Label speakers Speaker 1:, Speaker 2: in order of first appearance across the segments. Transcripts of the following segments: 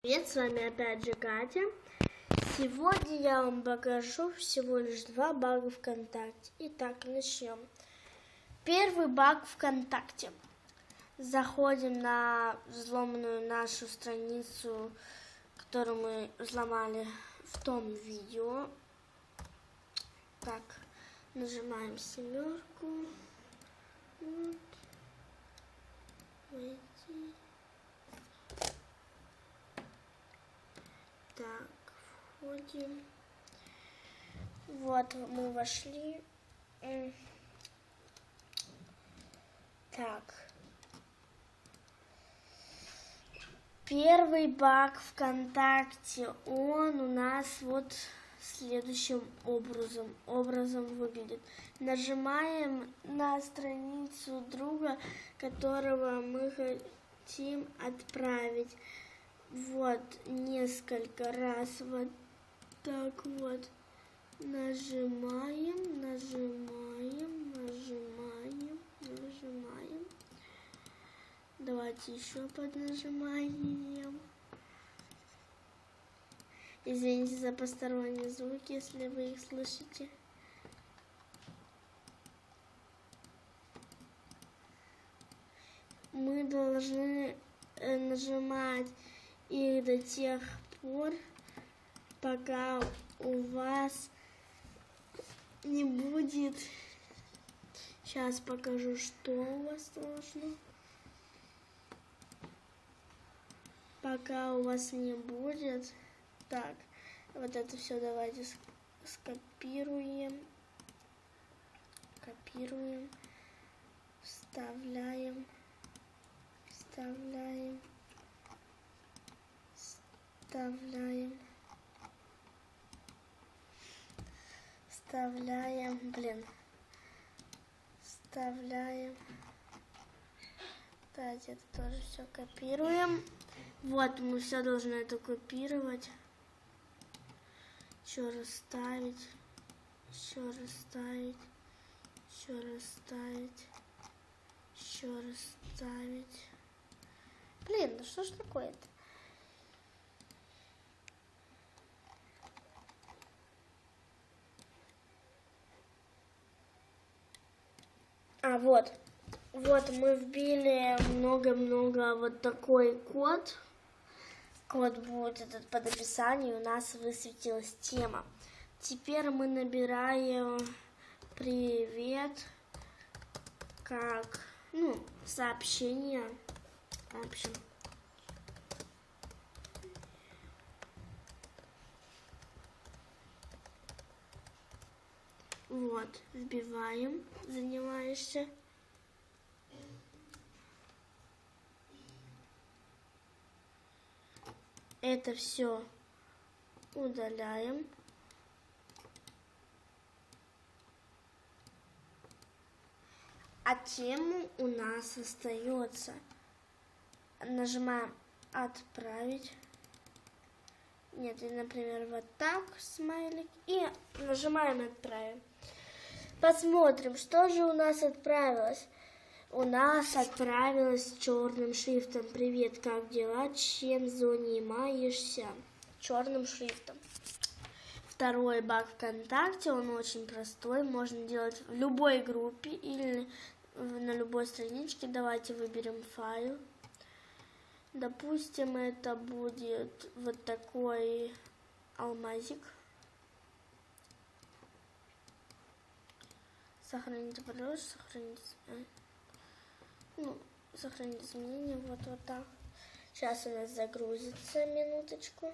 Speaker 1: Привет, с вами опять же Катя. Сегодня я вам покажу всего лишь два бага ВКонтакте. Итак, начнем. Первый баг ВКонтакте. Заходим на взломанную нашу страницу, которую мы взломали в том видео. Так, нажимаем семерку. Вот. Войти. Так, входим. Вот, мы вошли. Так. Первый баг ВКонтакте, он у нас вот следующим образом, образом выглядит. Нажимаем на страницу друга, которого мы хотим отправить вот несколько раз вот так вот нажимаем, нажимаем, нажимаем, нажимаем. Давайте еще поднажимаем. Извините за посторонние звуки, если вы их слышите. Мы должны э, нажимать их до тех пор, пока у вас не будет... Сейчас покажу, что у вас должно. Пока у вас не будет. Так, вот это все давайте скопируем. Копируем. Вставляем. Вставляем вставляем вставляем блин. Вставляем. Давайте это тоже все копируем. Вот мы все должны это копировать. Еще раз ставить. Еще раз ставить. Еще раз ставить. Еще раз ставить. Блин ну что ж такое-то вот. Вот мы вбили много-много вот такой код. Код будет этот под описанием. У нас высветилась тема. Теперь мы набираем привет как ну, сообщение. В общем. Вот, вбиваем, занимаешься. Это все удаляем. А тему у нас остается. Нажимаем «Отправить». Нет, например, вот так, смайлик. И нажимаем «Отправим». Посмотрим, что же у нас отправилось. У нас отправилось черным шрифтом. Привет, как дела? Чем занимаешься? Черным шрифтом. Второй баг ВКонтакте, он очень простой. Можно делать в любой группе или на любой страничке. Давайте выберем файл. Допустим, это будет вот такой алмазик. Сохранить пароль, сохранить, э, ну, сохранить изменения, вот, вот так. Сейчас у нас загрузится, минуточку.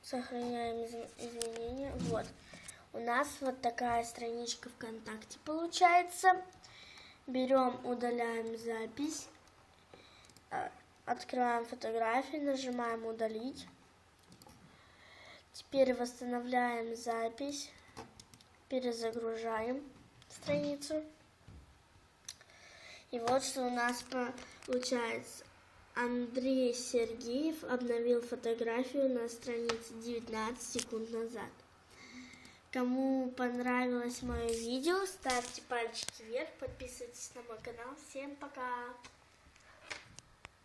Speaker 1: Сохраняем изменения, вот. У нас вот такая страничка ВКонтакте получается. Берем, удаляем запись, э, открываем фотографию, нажимаем удалить. Теперь восстанавливаем запись, перезагружаем страницу. И вот что у нас получается. Андрей Сергеев обновил фотографию на странице 19 секунд назад. Кому понравилось мое видео, ставьте пальчики вверх, подписывайтесь на мой канал. Всем пока!